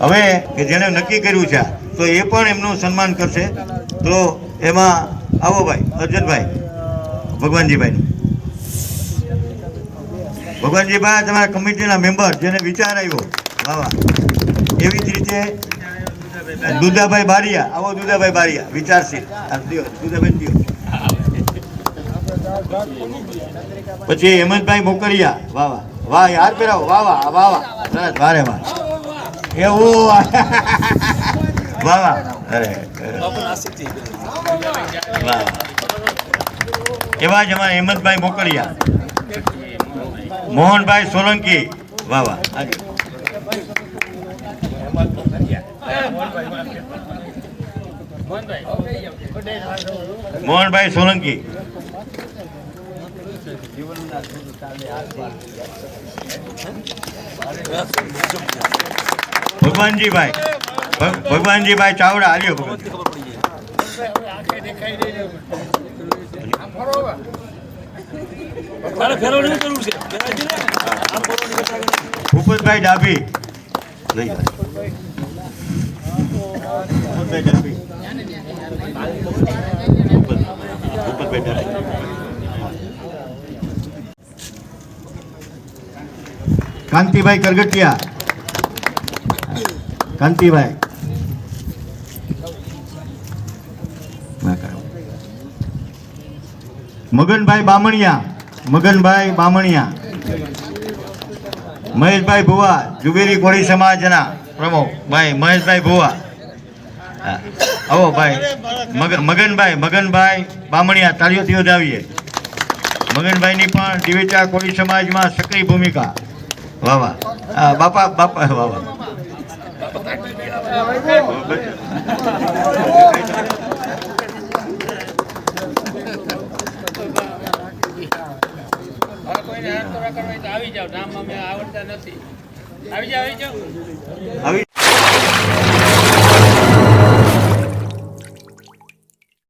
હવે કે જેણે નક્કી કર્યું છે, તો એ પણ એમનું સન્માન કરશે. તો એમાં આવો ભાઈ, અર્જુનભાઈ, ભગવાનજીભાઈ. ભગવાનજીભાઈ, તમારા કમિટીના મેમ્બર, જેને વિચાર આવ્યો. વાહ એવી જ રીતે દુદાભાઈ બારિયા, આવો દુદાભાઈ બારિયા, વિચારશીલ. દુદાભાઈ દ્યો. પછી હેમંતભાઈ મોકરિયા વાહ વાહ. વાહ, યાર પેરાવો વાહ વાહ વાહ વાહ. સરસ, વારે, વાહ. એવું. વાહ વાહ. અરે વાહ એવા જ અમારા હેમંતભાઈ મોકરિયા મોહનભાઈ સોલંકી. વાહ વાહ. મોહનભાઈ સોલંકી. ને ભગવાનજીભાઈ ચાવડા કરતા કરતા. ભૂપતભાઈ ડાભી. ભૂપતભાઈ ડાભી. ભૂપતભાઈ ડાભી. કાંતિભાઈ કરગટિયા. કાંતિભાઈ. મગનભાઈ બામણિયા. મગનભાઈ બામણિયા. મહેશભાઈ ભુવા જુબેરી કોળી સમાજના પ્રમુખ. ભાઈ, મહેશભાઈ ભુવા. આવો ભાઈ. મગ- મગનભાઈ મગનભાઈ બામણિયા, તાળીઓથી વધાવીએ. મગનભાઈની પણ દિવેચા કોળી સમાજમાં સક્રિય ભૂમિકા. વાહ વાહ. બાપા બાપા વાહ વાહ. આવી જાવ નામ અમે આવડતા નથી. આવી જાવ આવી જાવ આવી